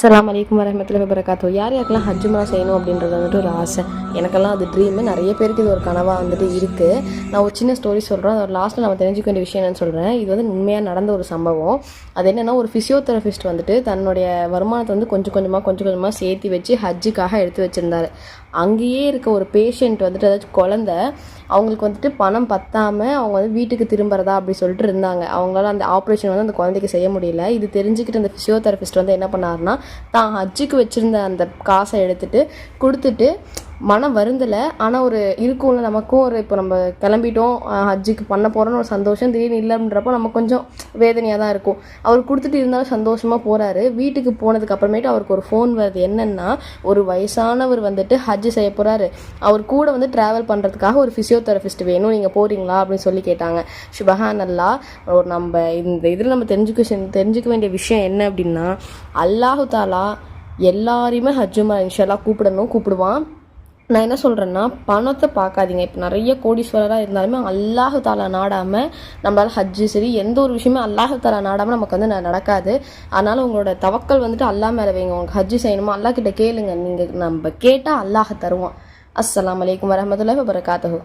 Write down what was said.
அஸ்லாம் அலைக்கும் வரமத்துல வரகாத்தோ யார் யாருக்கெல்லாம் ஹஜ்ஜுமா செய்யணும் அப்படின்றது வந்துட்டு ஒரு ஆசை. எனக்கெல்லாம் அது ட்ரீமு நிறைய பேருக்கு இது ஒரு கனவாக வந்துட்டு இருக்குது நான் ஒரு சின்ன ஸ்டோரி சொல்கிறேன் அதோட லாஸ்ட்டில் நம்ம தெரிஞ்சுக்க வேண்டிய விஷயம் என்னன்னு சொல்கிறேன் இது வந்து உண்மையாக நடந்த ஒரு சம்பவம். அது என்னென்னா ஒரு ஃபிசியோதெரபிஸ்ட் வந்துட்டு தன்னுடைய வருமானத்தை வந்து கொஞ்சம் கொஞ்சமாக கொஞ்சம் கொஞ்சமாக சேர்த்து வச்சு ஹஜ்ஜுக்காக எடுத்து வச்சுருந்தாரு. அங்கேயே இருக்க ஒரு பேஷண்ட் வந்துட்டு ஏதாச்சும் குழந்த அவங்களுக்கு வந்துட்டு பணம் பத்தாமல் அவங்க வந்து வீட்டுக்கு திரும்புறதா அப்படி சொல்லிட்டு இருந்தாங்க. அவங்களால அந்த ஆப்ரேஷன் வந்து அந்த குழந்தைக்கு செய்ய முடியல. இது தெரிஞ்சுக்கிட்டு அந்த ஃபிசியோதெரபிஸ்ட் வந்து என்ன பண்ணாருன்னா தான் ஹஜ்ஜுக்கு வச்சுருந்த அந்த காசை எடுத்துட்டு கொடுத்துட்டு மனம் வருந்தலை ஆனால் ஒரு இருக்கும்ல நமக்கும் ஒரு இப்போ நம்ம கிளம்பிட்டோம் ஹஜ்ஜுக்கு பண்ண போகிறோன்னு ஒரு சந்தோஷம் திடீர்னு இல்லைன்றப்போ நம்ம கொஞ்சம் வேதனையாக தான் இருக்கும். அவர் கொடுத்துட்டு இருந்தாலும் சந்தோஷமாக போகிறாரு வீட்டுக்கு போனதுக்கு அப்புறமேட்டு அவருக்கு ஒரு ஃபோன் வருது. என்னென்னா ஒரு வயசானவர் வந்துட்டு ஹஜ் செய்ய போகிறாரு அவர் கூட வந்து ட்ராவல் பண்ணுறதுக்காக ஒரு ஃபிசியோதெரபிஸ்ட் வேணும் நீங்கள் போகிறீங்களா அப்படின்னு சொல்லி கேட்டாங்க. சுபஹான் அல்லா ஒரு நம்ம இந்த இதில் நம்ம தெரிஞ்சுக்க தெரிஞ்சுக்க வேண்டிய விஷயம் என்ன அப்படின்னா அல்லாஹு தாலா எல்லாரையுமே ஹஜ்ஜுமா இன்ஷால்லா கூப்பிடணும் கூப்பிடுவான். நான் என்ன சொல்கிறேன்னா பணத்தை பார்க்காதீங்க. இப்போ நிறைய கோடீஸ்வரராக இருந்தாலுமே அல்லாஹு தாலா நாடாமல் நம்மளால் ஹஜ்ஜு சரி எந்த ஒரு விஷயமே அல்லாஹு தாலா நாடாமல் நமக்கு வந்து நடக்காது. அதனால் உங்களோட தவக்கல் வந்துட்டு அல்லாஹ் மேலே வைங்க. உங்களுக்கு ஹஜ்ஜு செய்யணுமா? அல்லாஹ் கிட்ட கேளுங்க. நீங்கள் நம்ம கேட்டால் அல்லாஹ் தருவான். அஸ்லாம் வலைக்கம் வரஹ்மத்துல்லாஹி வபரகாத்துஹு.